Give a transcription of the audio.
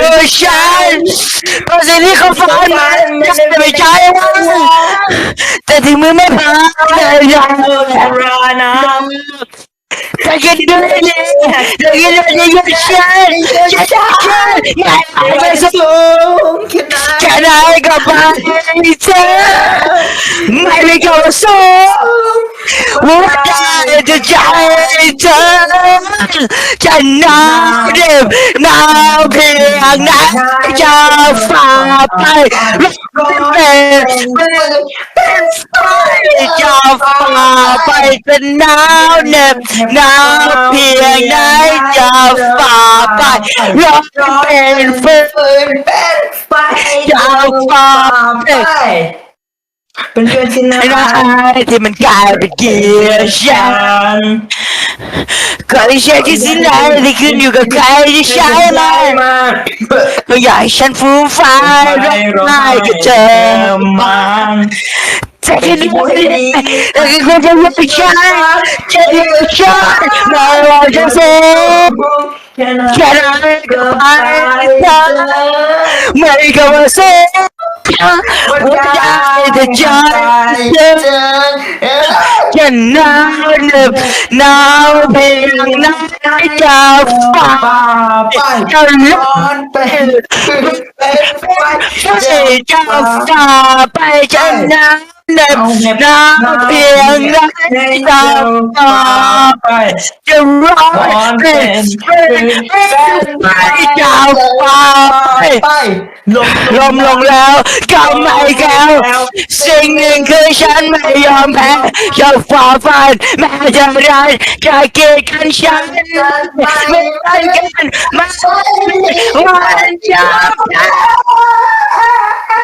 อยู่ฉันเพราะสิ่งที่เขาฝันจะไม่ใช่แต่ถึงมือไม่พาแต่ยังรอน้จะกินด้วยเลยจะกินด้วยอยู่ฉันจะจะอยากไปสุดสูงแค่ไหนก็ไปเธอไม่มีคำสู้ หัวใจจะใจเธอจะหนาวเด็บหนาวเพียงไหนจะฝ่าไปเป็นเป็นไฟจะฝ่าไปจะหนาวเหน็บหนาวเพียงไหนจะฝ่าไปร้องเป็นฟืนปืนเป็นไฟจะฝ่าไป เป็นเรื่องที่น่าร้ายที่มันกลายเป็นเกียร์ฉันก็ไม่ใช่ที่สิ่งใดที่ขึ้นอยู่กับใครที่ใช่ไหมมาก็อยากให้ฉันฟูมฟายร้องไห้กับเธอมันแต่ที่นี่แต่ที่คนจะรู้ฉันจะรู้ฉันไม่ว่าจะเสียแค่นั้นแค่ไหนก็ไปเธอไม่ก็ว่าเสียหับหนาเพีย ปจะลร้อนเป็นเป็นไฟจะจะฝ่าไปจะหนาวเหน็บหนาวเพียงไหนจะฝ่าไปจะร้อนเป็นเป็นไปจะฝ่าไปไปลมลมลงแล้วก็ไม่แก้วสิ่งหนึ่งคือฉันไม่ยอมแพ้จะฝ่าฟันแม้จะร้ายจะเกลียดกันฉันไม่ได้กันมันมันจะแพ้